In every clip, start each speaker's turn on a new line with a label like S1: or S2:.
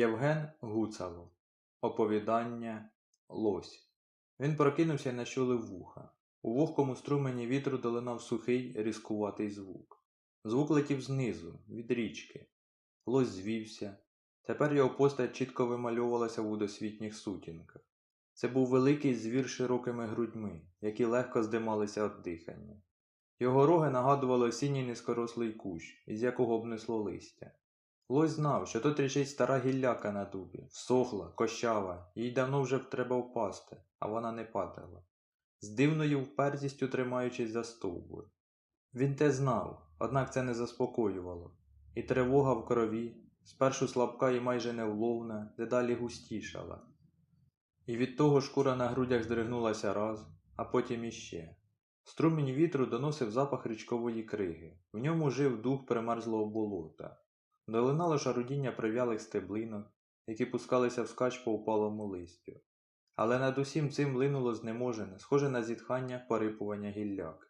S1: Євген Гуцало. Оповідання Лось. Він прокинувся і нащулив вуха. У вогкому струмені вітру долинав сухий, різкуватий звук. Звук летів знизу, від річки. Лось звівся. Тепер його постать чітко вимальовувалася в удосвітніх сутінках. Це був великий звір широкими грудьми, які легко здималися від дихання. Його роги нагадували осінній низкорослий кущ, із якого обнесло листя. Лось знав, що тут річить стара гілляка на дубі, всохла, кощава, їй давно вже треба впасти, а вона не падала, з дивною впертістю тримаючись за стовбур. Він те знав, однак це не заспокоювало, і тривога в крові, спершу слабка і майже невловна, дедалі густішала. І від того шкура на грудях здригнулася раз, а потім іще. Струмінь вітру доносив запах річкової криги, в ньому жив дух примерзлого болота. Долинало шарудіння прив'ялих стеблинок, які пускалися вскач по упалому листю. Але над усім цим линуло знеможене, схоже на зітхання порипування гілляки.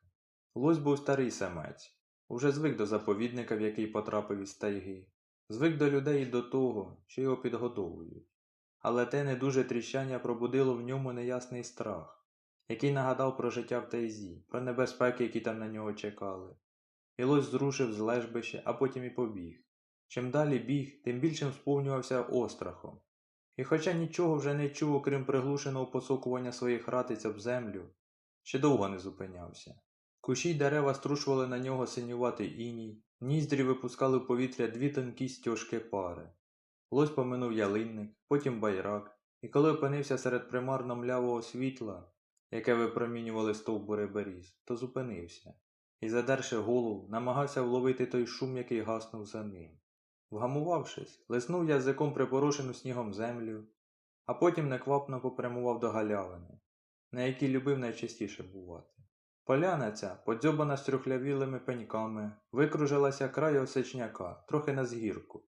S1: Лось був старий самець, уже звик до заповідника, в який потрапив із тайги, звик до людей і до того, що його підгодовують. Але те недуже тріщання пробудило в ньому неясний страх, який нагадав про життя в тайзі, про небезпеки, які там на нього чекали. І лось зрушив з лежбища, а потім і побіг. Чим далі біг, тим більшим сповнювався острахом. І хоча нічого вже не чув, окрім приглушеного посокування своїх ратиць об землю, ще довго не зупинявся. Кущі й дерева струшували на нього синюватий іній, ніздрі випускали в повітря дві тонкі стяжки пари. Лось поминув ялинник, потім байрак, і коли опинився серед примарно млявого світла, яке випромінювали стовбури беріз, то зупинився і, задерши голову, намагався вловити той шум, який гаснув за ним. Вгамувавшись, лиснув язиком припорошену снігом землю, а потім неквапно попрямував до галявини, на якій любив найчастіше бувати. Поляна ця, подзьобана стрюхлявілими пеньками, викружилася край осечняка, трохи на згірку.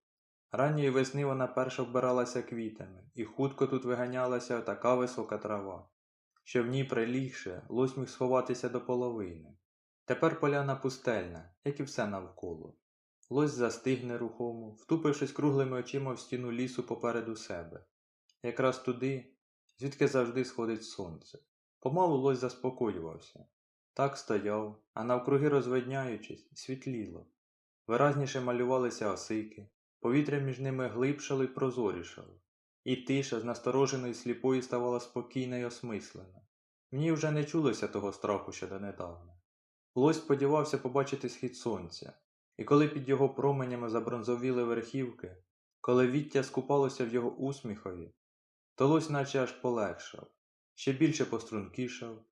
S1: Ранньої весни вона перша вбиралася квітами, і хутко тут виганялася така висока трава, що в ній прилігше лось міг сховатися до половини. Тепер поляна пустельна, як і все навколо. Лось застиг нерухомо, втупившись круглими очима в стіну лісу попереду себе, якраз туди, звідки завжди сходить сонце. Помалу лось заспокоювався. Так стояв, а навкруги розвидняючись, світліло. Виразніше малювалися осики, повітря між ними глибшало й прозорішало, і тиша з настороженої сліпої ставала спокійна й осмислена. Ній вже не чулося того страху, що донедавна. Лось сподівався побачити схід сонця, і коли під його променями забронзовіли верхівки, коли віття скупалося в його усміхові, то лось наче аж полегшав, ще більше пострункішав,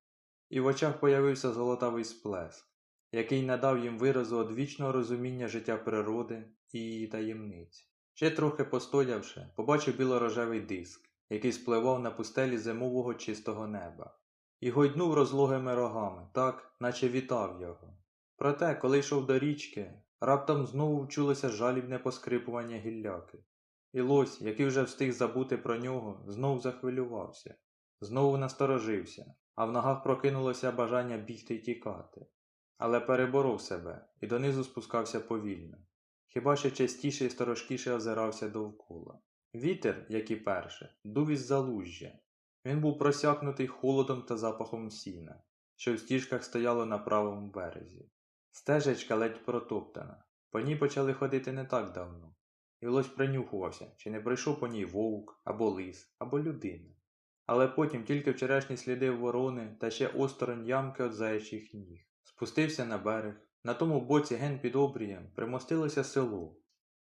S1: і в очах появився золотавий сплеск, який надав їм виразу одвічного розуміння життя природи і її таємниць. Ще трохи постоявши, побачив білорожевий диск, який спливав на пустелі зимового чистого неба, і гойднув розлогими рогами, так, наче вітав його. Проте, коли йшов до річки, раптом знову вчулося жалібне поскрипування гілляки, і лось, який вже встиг забути про нього, знов захвилювався, знову насторожився, а в ногах прокинулося бажання бігти й тікати. Але переборов себе і донизу спускався повільно, хіба що частіше і сторожкіше озирався довкола. Вітер, як і перше, дув із залужжя. Він був просякнутий холодом та запахом сіна, що в стіжках стояло на правому березі. Стежечка ледь протоптана, по ній почали ходити не так давно, і лось принюхувався, чи не прийшов по ній вовк, або лис, або людина. Але потім тільки вчорашні сліди ворони та ще осторонь ямки від заячих ніг. Спустився на берег. На тому боці ген під обрієм примостилося село,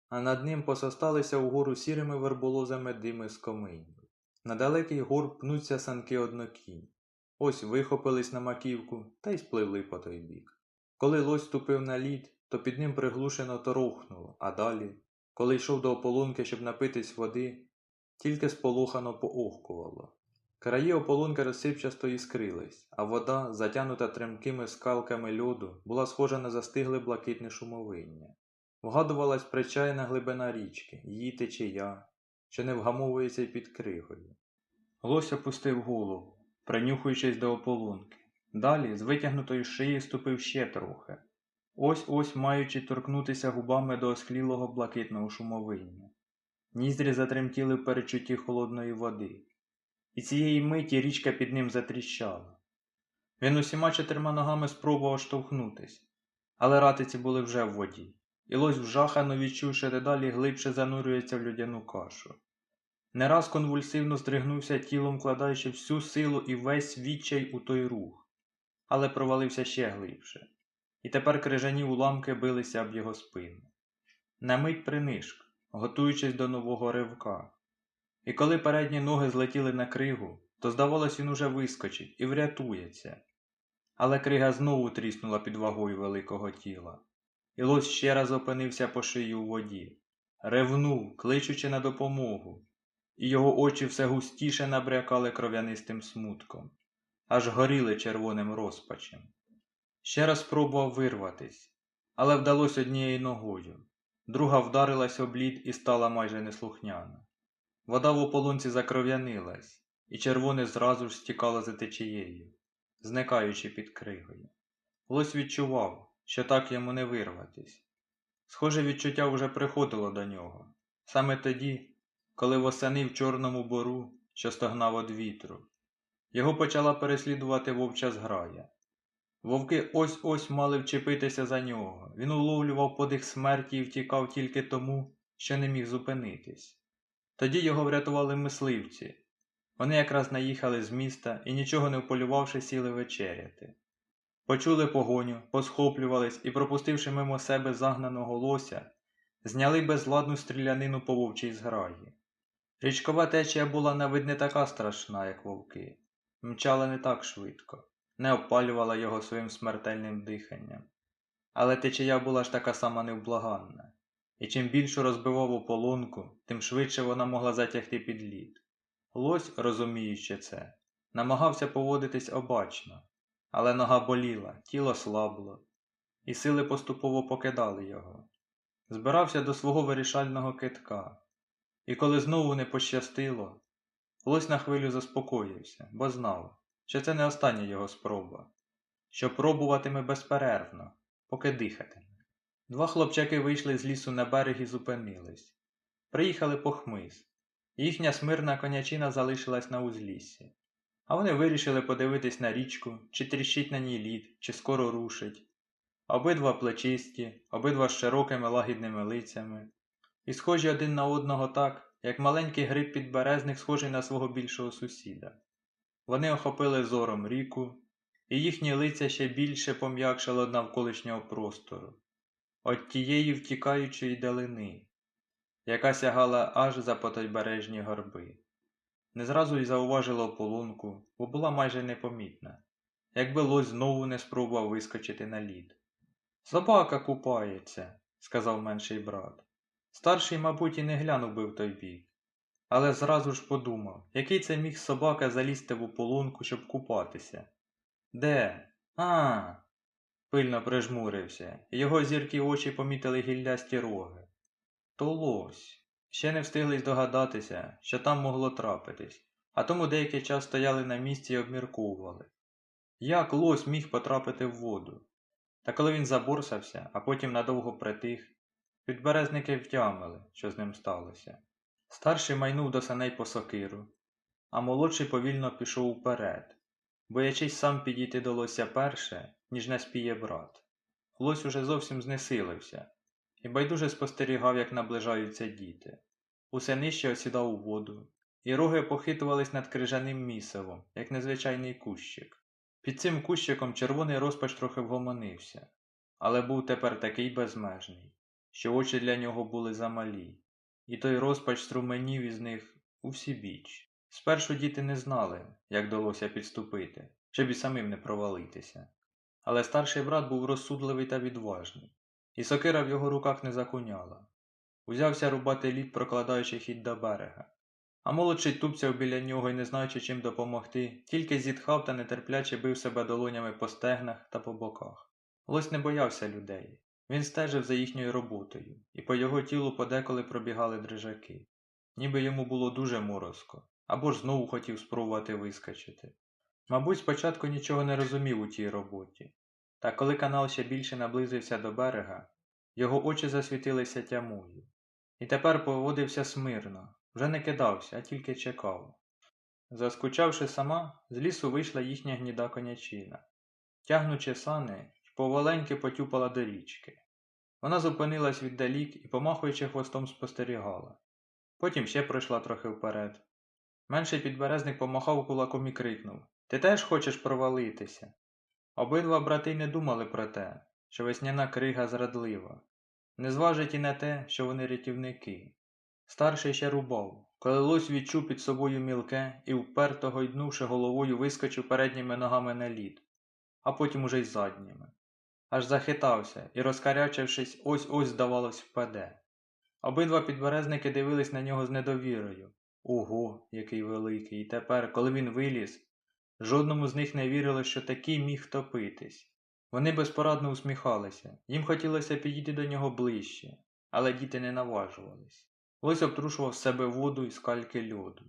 S1: а над ним пососталися угору сірими верболозами дими з коминів. На далекий гор пнуться санки однокінь. Ось вихопились на маківку та й спливли по той бік. Коли лось ступив на лід, то під ним приглушено торохнуло, а далі, коли йшов до ополонки, щоб напитись води, тільки сполохано поохкувало. Краї ополонки розсипчасто іскрились, а вода, затянута тремкими скалками льоду, була схожа на застигле блакитне шумовиння. Вгадувалась причайна глибина річки, її течія, що не вгамовується під кригою. Лось опустив голову, принюхуючись до ополонки. Далі з витягнутої шиї ступив ще трохи, ось ось маючи торкнутися губами до осклілого блакитного шумовиння. ніздрі затремтіли в перечутті холодної води, і цієї миті річка під ним затріщала. Він усіма чотирма ногами спробував штовхнутись, але ратиці були вже в воді, і лось вжахано відчув, дедалі глибше занурюється в людяну кашу. Не раз конвульсивно здригнувся тілом, вкладаючи всю силу і весь відчай у той рух, але провалився ще глибше, і тепер крижані уламки билися об його спину. На мить принишк, готуючись до нового ривка. І коли передні ноги злетіли на кригу, то здавалось, він уже вискочить і врятується. Але крига знову тріснула під вагою великого тіла, і лось ще раз опинився по шию у воді, ревнув, кличучи на допомогу, і його очі все густіше набрякали кров'янистим смутком, аж горіли червоним розпачем. Ще раз спробував вирватись, але вдалося однією ногою. Друга вдарилась об лід і стала майже неслухняна. Вода в ополонці закров'янилась, і червоне зразу ж стікало за течією, зникаючи під кригою. Лось відчував, що так йому не вирватись. Схоже відчуття вже приходило до нього, саме тоді, коли восени в чорному бору, що стогнав од вітру. Його почала переслідувати вовча зграя. Вовки ось ось мали вчепитися за нього. Він уловлював подих смерті і втікав тільки тому, що не міг зупинитись. Тоді його врятували мисливці. Вони якраз наїхали з міста і, нічого не вполювавши, сіли вечеряти. Почули погоню, посхоплювались і, пропустивши мимо себе загнаного лося, зняли безладну стрілянину по вовчій зграї. Річкова течія була навіть не така страшна, як вовки, мчала не так швидко, не опалювала його своїм смертельним диханням. Але течія була ж така сама невблаганна, і чим більше розбивав ополонку, тим швидше вона могла затягти під лід. Лось, розуміючи це, намагався поводитись обачно, але нога боліла, тіло слабло, і сили поступово покидали його. Збирався до свого вирішального китка, і коли знову не пощастило, лось на хвилю заспокоївся, бо знав, що це не остання його спроба, що пробуватиме безперервно, поки дихатиме. Два хлопчаки вийшли з лісу на берег і зупинились. Приїхали по хмиз. Їхня смирна конячина залишилась на узліссі, а вони вирішили подивитись на річку, чи тріщить на ній лід, чи скоро рушить. Обидва плечисті, обидва з широкими лагідними лицями, і схожі один на одного так, як маленький гриб підберезник схожий на свого більшого сусіда. Вони охопили зором ріку, і їхні лиця ще більше пом'якшало навколишнього простору, от тієї втікаючої далини, яка сягала аж за потойбережні горби. Не зразу й зауважила ополонку, бо була майже непомітна, якби лось знову не спробував вискочити на лід. Собака купається, сказав менший брат. Старший, мабуть, і не глянув би в той бік, але зразу ж подумав, який це міг собака залізти в ополонку, щоб купатися. Де? А. пильно прижмурився, його зіркі очі помітили гіллясті роги. То лось. Ще не встигли здогадатися, що там могло трапитись, а тому деякий час стояли на місці і обмірковували. Як лось міг потрапити в воду? Та коли він заборсався, а потім надовго притих, підберезники втямили, що з ним сталося. Старший майнув до саней по сокиру, а молодший повільно пішов уперед, боячись сам підійти до лося перше, ніж не спіє брат. Лось уже зовсім знесилився і байдуже спостерігав, як наближаються діти. Усе нижче осідав у воду, і роги похитувались над крижаним місивом, як незвичайний кущик. Під цим кущиком червоний розпач трохи вгомонився, але був тепер такий безмежний, що очі для нього були замалі, і той розпач струменів із них у всі біч. Спершу діти не знали, як вдалося підступити, щоб і самим не провалитися. Але старший брат був розсудливий та відважний, і сокира в його руках не закуняла. Узявся рубати лід, прокладаючи хід до берега. А молодший тупцяв біля нього і, не знаючи чим допомогти, тільки зітхав та нетерпляче бив себе долонями по стегнах та по боках. Лось не боявся людей. Він стежив за їхньою роботою, і по його тілу подеколи пробігали дрижаки. Ніби йому було дуже морозко, або ж знову хотів спробувати вискочити. Мабуть, спочатку нічого не розумів у тій роботі, та коли канал ще більше наблизився до берега, його очі засвітилися тямою. І тепер поводився смирно, вже не кидався, а тільки чекав. Заскучавши сама, з лісу вийшла їхня гніда конячина. Тягнучи сани, поваленьки потюпала до річки. Вона зупинилась віддалік і, помахуючи хвостом, спостерігала. Потім ще пройшла трохи вперед. Менший підберезник помахав кулаком і крикнув Ти теж хочеш провалитися? Обидва брати не думали про те, що весняна крига зрадлива. Не зважить і на те, що вони рятівники. Старший ще рубав, коли лось відчув під собою мілке і, вперто гойднувши головою, вискочив передніми ногами на лід, а потім уже й задніми. Аж захитався і, розкарячившись, ось ось, здавалось, впаде. Обидва підберезники дивились на нього з недовірою. Ого, який великий, і тепер, коли він виліз, жодному з них не вірило, що такий міг топитись. Вони безпорадно усміхалися, їм хотілося підійти до нього ближче, але діти не наважувались. Ось обтрушував з себе воду і скальки льоду.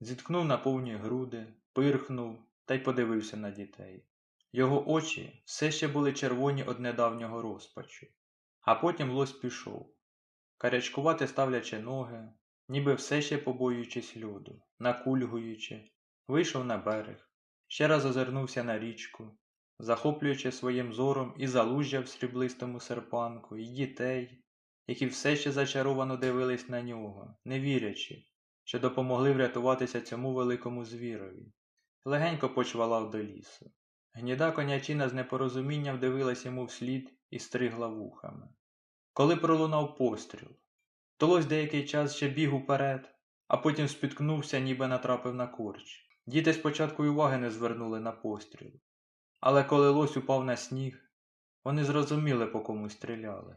S1: Зіткнув на повні груди, пирхнув та й подивився на дітей. Його очі все ще були червоні од недавнього розпачу, а потім лось пішов, карячкувати ставлячи ноги, ніби все ще побоюючись льоду, накульгуючи, вийшов на берег, ще раз озирнувся на річку, захоплюючи своїм зором і залужжя в сріблистому серпанку, і дітей, які все ще зачаровано дивились на нього, не вірячи, що допомогли врятуватися цьому великому звірові. Легенько почвалав до лісу. Гніда конячина з непорозумінням дивилась йому вслід і стригла вухами. Коли пролунав постріл, Толось деякий час ще біг уперед, а потім спіткнувся, ніби натрапив на корч. Діти спочатку уваги не звернули на постріл. Але коли лось упав на сніг, вони зрозуміли, по кому стріляли.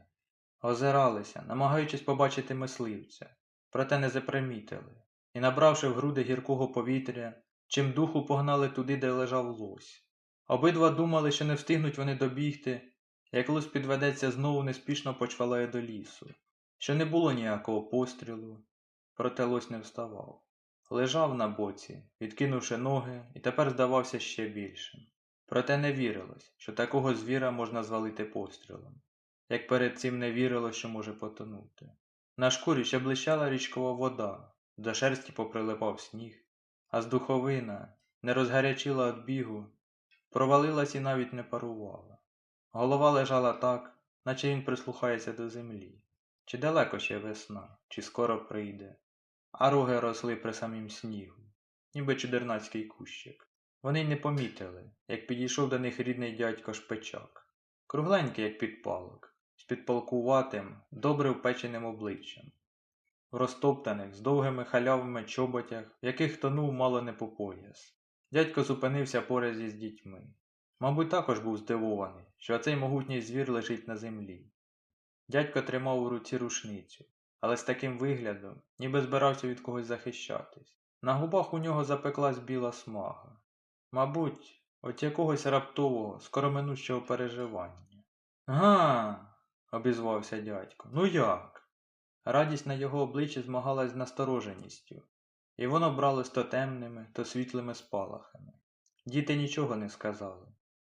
S1: Озиралися, намагаючись побачити мисливця, проте не запримітили, і, набравши в груди гіркого повітря, чим духу погнали туди, де лежав лось. Обидва думали, що не встигнуть вони добігти, як лось підведеться знову неспішно почвалає до лісу, що не було ніякого пострілу, проте лось не вставав. Лежав на боці, відкинувши ноги, і тепер здавався ще більшим. Проте не вірилось, що такого звіра можна звалити пострілом, як перед цим не вірило, що може потонути. На шкурі ще блищала річкова вода, до шерсті поприлипав сніг, а з духовина не розгарячила від бігу, провалилась і навіть не парувала. Голова лежала так, наче він прислухається до землі. Чи далеко ще весна, чи скоро прийде, а роги росли при самім снігу, ніби чудернацький кущик. Вони й не помітили, як підійшов до них рідний дядько шпичак, кругленький, як підпалок, з підпалкуватим, добре впеченим обличчям, в розтоптаних, з довгими халявими чоботях, в яких тонув мало не по пояс. Дядько зупинився поряд із дітьми. Мабуть, також був здивований, що цей могутній звір лежить на землі. Дядько тримав у руці рушницю, але з таким виглядом, ніби збирався від когось захищатись. На губах у нього запеклась біла смага. Мабуть, от якогось раптового, скороминущого переживання. Га. обізвався дядько. Ну як? Радість на його обличчі змагалась з настороженістю, і воно бралось то темними, то світлими спалахами. Діти нічого не сказали.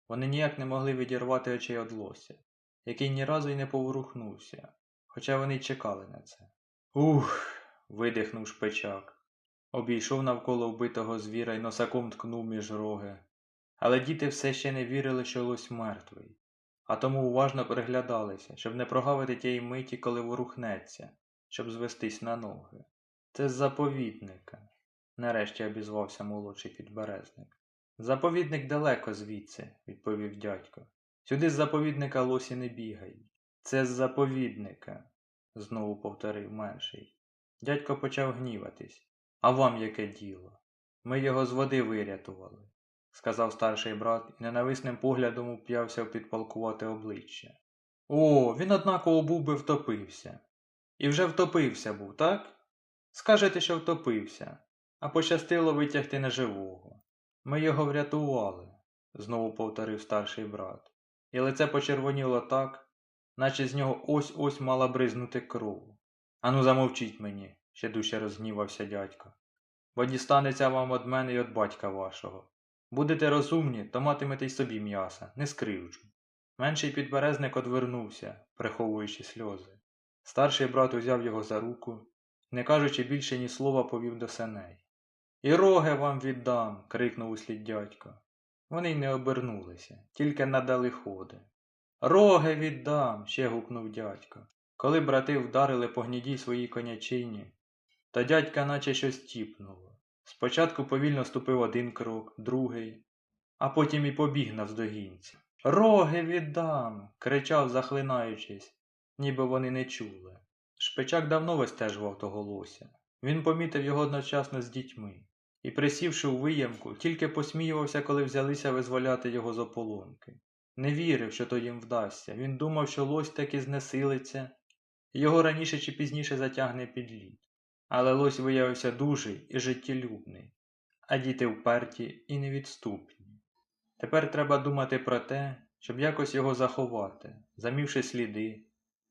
S1: Вони ніяк не могли відірвати очей від лося, який ні разу й не поворухнувся, хоча вони й чекали на це. Ух. видихнув шпичак. Обійшов навколо вбитого звіра і носаком ткнув між роги. Але діти все ще не вірили, що лось мертвий, а тому уважно приглядалися, щоб не прогавити тієї миті, коли ворухнеться, щоб звестись на ноги. Це з заповідника, нарешті обізвався молодший підберезник. Заповідник далеко звідси, відповів дядько. Сюди з заповідника лосі не бігають. Це з заповідника, знову повторив менший. Дядько почав гніватись. А вам яке діло? Ми його з води вирятували, сказав старший брат і ненависним поглядом уп'явся в підпалкувати обличчя. О, він однаково був би втопився. І вже втопився був, так? Скажете, що втопився, а пощастило витягти неживого. Ми його врятували, знову повторив старший брат, і лице почервоніло так, наче з нього ось ось мала бризнути кров. Ану, замовчіть мені, ще дужче розгнівався дядько. Бо дістанеться вам од мене і од батька вашого. Будете розумні, то матимете й собі м'яса, не скривджу. Менший підберезник одвернувся, приховуючи сльози. Старший брат узяв його за руку, не кажучи більше ні слова, повів до сеней. І роги вам віддам. крикнув услід дядько. Вони й не обернулися, тільки надали ходи. Роги віддам. ще гукнув дядько. Коли брати вдарили по гнідій своїй конячині, та дядька наче щось тіпнуло. Спочатку повільно ступив один крок, другий, а потім і побіг навздогінці. Роги віддам. кричав, захлинаючись, ніби вони не чули. Шпичак давно вистежував того лося. Він помітив його одночасно з дітьми і, присівши у виямку, тільки посміювався, коли взялися визволяти його з ополонки. Не вірив, що то їм вдасться. Він думав, що лось таки знесилиться, його раніше чи пізніше затягне під лід. Але лось виявився дужий і життєлюбний, а діти вперті і невідступні. Тепер треба думати про те, щоб якось його заховати, замівши сліди,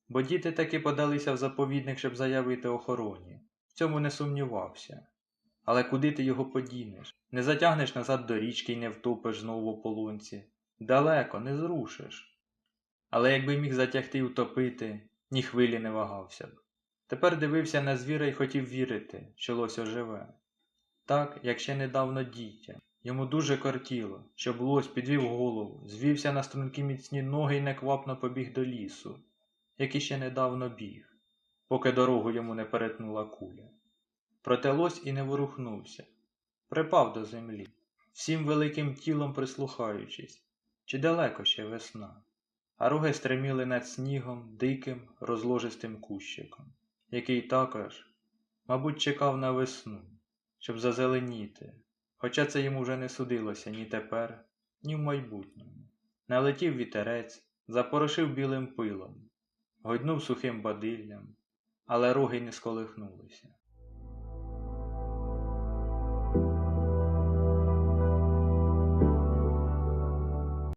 S1: бо діти таки подалися в заповідник, щоб заявити охороні. В цьому не сумнівався. Але куди ти його подінеш? Не затягнеш назад до річки і не втопиш знову в ополонці. Далеко, не зрушиш. Але якби міг затягти й утопити, ні хвилі не вагався б. Тепер дивився на звіра і хотів вірити, що лось оживе. Так, як ще недавно дітя. Йому дуже кортіло, щоб лось підвів голову, звівся на струнки міцні ноги і неквапно побіг до лісу, як іще недавно біг, поки дорогу йому не перетнула куля. Проте лось і не ворухнувся, припав до землі, всім великим тілом прислухаючись, чи далеко ще весна, а роги стриміли над снігом диким, розложистим кущиком, який також, мабуть, чекав на весну, щоб зазеленіти, хоча це йому вже не судилося ні тепер, ні в майбутньому. Налетів вітерець, запорошив білим пилом, гойднув сухим бадиллям, але роги не сколихнулися.